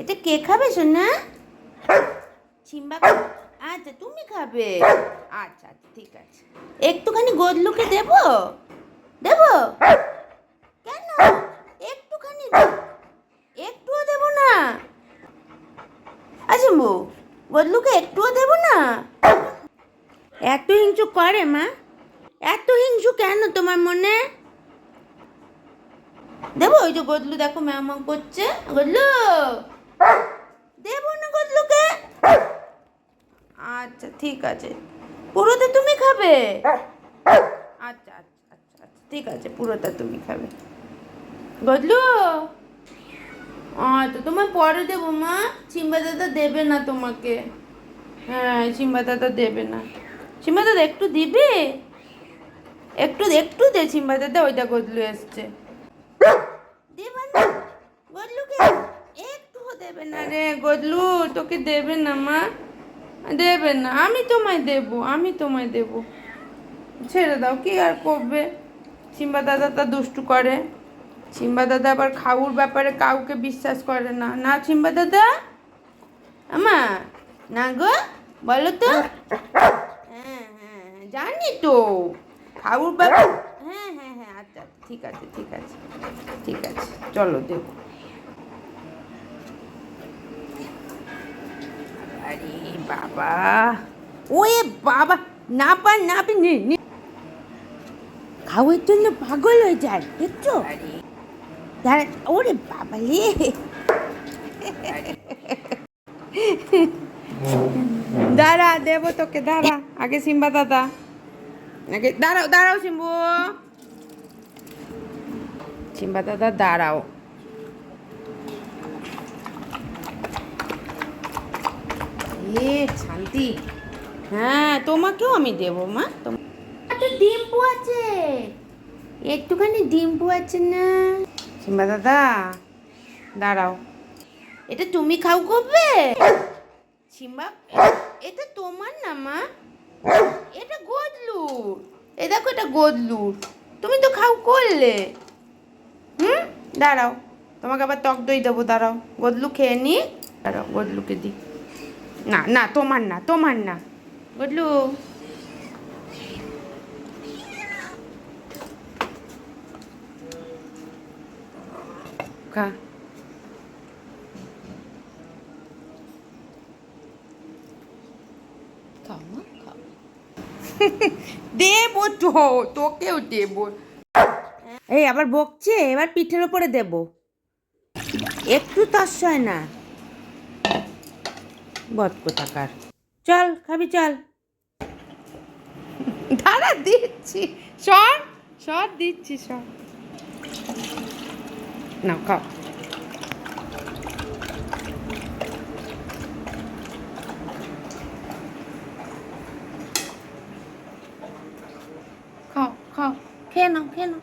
এটা কে খাবে, সোনা? সিম্বা আচ্ছা তুমি খাবে। আচ্ছা আচ্ছা ঠিক আছে। একটুখানি গোদলুকে দেব? দেব? কেন? একটুখানি একটুও দেব না। আচ্ছা বউ গোদলুকে একটুও দেব না? এত হিংসু করে, মা। এত হিংসু কেন তোমার মনে? দেবো? ওই যে গদলু দেখো ম্যাম করছে। গদলু! না গদলুকে? আচ্ছা ঠিক আছে। পুরোটা তুমি খাবে? আচ্ছা আচ্ছা আচ্ছা আচ্ছা ঠিক আছে, পুরোটা তুমি খাবে। গদলু? আচ্ছা পরে দেবো, মা। সিম্বা দাদা দেবে না তোমাকে। হ্যাঁ সিম্বা দাদা দেবে না। সিম্বা দাদা, একটু দিবে? একটু একটু দে সিম্বা দাদা, ওইটা গদলু এসছে। গদলুকে? দেবে না রে গদলু তোকে দেবে না মা। দেবে না আমি তোমায় দেব আমি তোমায় দেব। ছেড়ে দাও কি আর করবে? সিম্বা দাদা তা দুষ্টু করে। সিম্বা দাদা আবার খাউর ব্যাপারে কাউকে বিশ্বাস করে না। না সিম্বা দাদা? আমা না গো বলো তো। হ্যাঁ হ্যাঁ জানি তো। খাউর ব্যাপার হ্যাঁ হ্যাঁ হ্যাঁ আচ্ছা আচ্ছা, ঠিক আছে ঠিক আছে ঠিক আছে। চলো দেবো। আরে বাবা। ওয়ে বাবা না পার না পা নে নে। খাওয়ার জন্য পাগল হয়ে যায় দেখছ? দাঁড়া ওরে বাবা রে। দাঁড়া দেবো তোকে দাঁড়া। আগে সিম্বা দাদা। আগে দাঁড়াও দাঁড়াও সিম্বু। সিম্বা দাদা দাঁড়াও। এ শান্তি। হ্যাঁ তোমাকেও আমি দেবো মা। ডিম্পু আছে। একটুখানি ডিম্পু আছে না? সিম্বা দাদা দাঁড়াও। এটা তুমি খাও করবে সিম্বা এটা তোমার না মা? এটা গোদলুর। এ দেখো এটা গোদলুর। তুমি তো খাও করলে। হুম? দাঁড়াও তোমাকে আবার টক দই দেবো দাঁড়াও। গদলু খেয়ে নি। দাঁড়াও গদলুকে দিই। না না তোমার না তোমার না। গদলু খা। দেবো তো তোকেও দেবো। এই আবার বকছে এবার পিঠের ওপরে দেব। একটু তস্যয় না। বদ কোথাকার। চল, খাবি, চল। দাঁড়া, দিচ্ছি। সর সর, দিচ্ছি, সর। না খাও। খাও খাও। খেয়ে নাও খেয়ে নাও।